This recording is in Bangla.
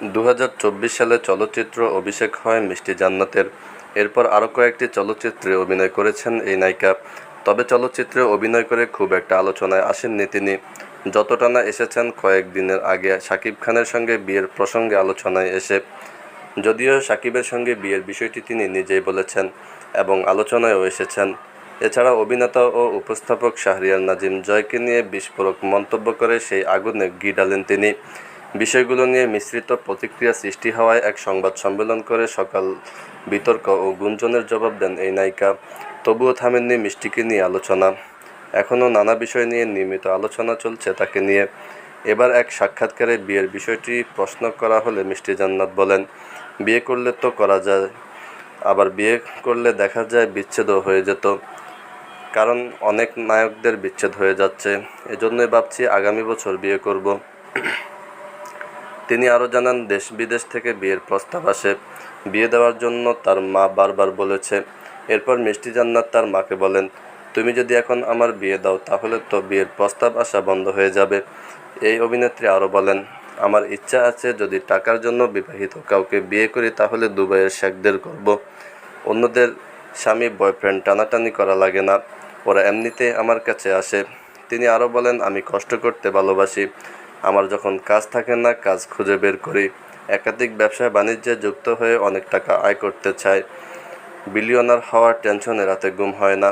দু হাজার চব্বিশ সালে চলচ্চিত্র অভিষেক হয় মিষ্টি জান্নাতের। এরপর আরও কয়েকটি চলচ্চিত্রে অভিনয় করেছেন এই নায়িকা। তবে চলচ্চিত্রে অভিনয় করে খুব একটা আলোচনায় আসেননি তিনি। যতটা না এসেছেন কয়েক দিনের আগে শাকিব খানের সঙ্গে বিয়ের প্রসঙ্গে আলোচনায় এসে। যদিও শাকিবের সঙ্গে বিয়ের বিষয়টি তিনি নিজেই বলেছেন এবং আলোচনায়ও এসেছেন। এছাড়া অভিনেতা ও উপস্থাপক শাহরিয়ার নাজিম জয়কে নিয়ে বিস্ফোরক মন্তব্য করে সেই আগুনে ঘি ডালেন তিনি। বিষয়গুলো নিয়ে মিশ্রিত প্রতিক্রিয়া সৃষ্টি হওয়ায় এক সংবাদ সম্মেলন করে সকাল বিতর্ক ও গুঞ্জনের জবাব দেন এই নায়িকা। তবুও থামেননি মিষ্টিকে নিয়ে আলোচনা। এখনও নানা বিষয় নিয়ে নিয়মিত আলোচনা চলছে তাকে নিয়ে। এবার এক সাক্ষাৎকারে বিয়ের বিষয়টি প্রশ্ন করা হলে মিষ্টি জান্নাত বলেন, বিয়ে করলে তো করা যায়, আবার বিয়ে করলে দেখা যায় বিচ্ছেদও হয়ে যেত। কারণ অনেক নায়কদের বিচ্ছেদ হয়ে যাচ্ছে। এজন্যই ভাবছি আগামী বছর বিয়ে করব। তিনি আরও জানান, দেশ বিদেশ থেকে বিয়ের প্রস্তাব আসে। বিয়ে দেওয়ার জন্য তার মা বারবার বলেছে। এরপর মিষ্টি জান্নাত তার মাকে বলেন, তুমি যদি এখন আমার বিয়ে দাও, তাহলে তো বিয়ের প্রস্তাব আসা বন্ধ হয়ে যাবে। এই অভিনেত্রী আরও বলেন, আমার ইচ্ছা আছে যদি টাকার জন্য বিবাহিত কাউকে বিয়ে করি, তাহলে দুবাইয়ের শেখদের করব অন্যদের স্বামী বয়ফ্রেন্ড টানাটানি করা লাগে না, ওরা এমনিতে আমার কাছে আসে। তিনি আরও বলেন, আমি কষ্ট করতে ভালোবাসি। আমার যখন কাজ থাকে না, কাজ খুঁজে বের করি। একাধিক ব্যবসায় বাণিজ্যে যুক্ত হয়ে অনেক টাকা আয় করতে চাই। বিলিয়নার হওয়ার টেনশন রাতে ঘুম হয় না।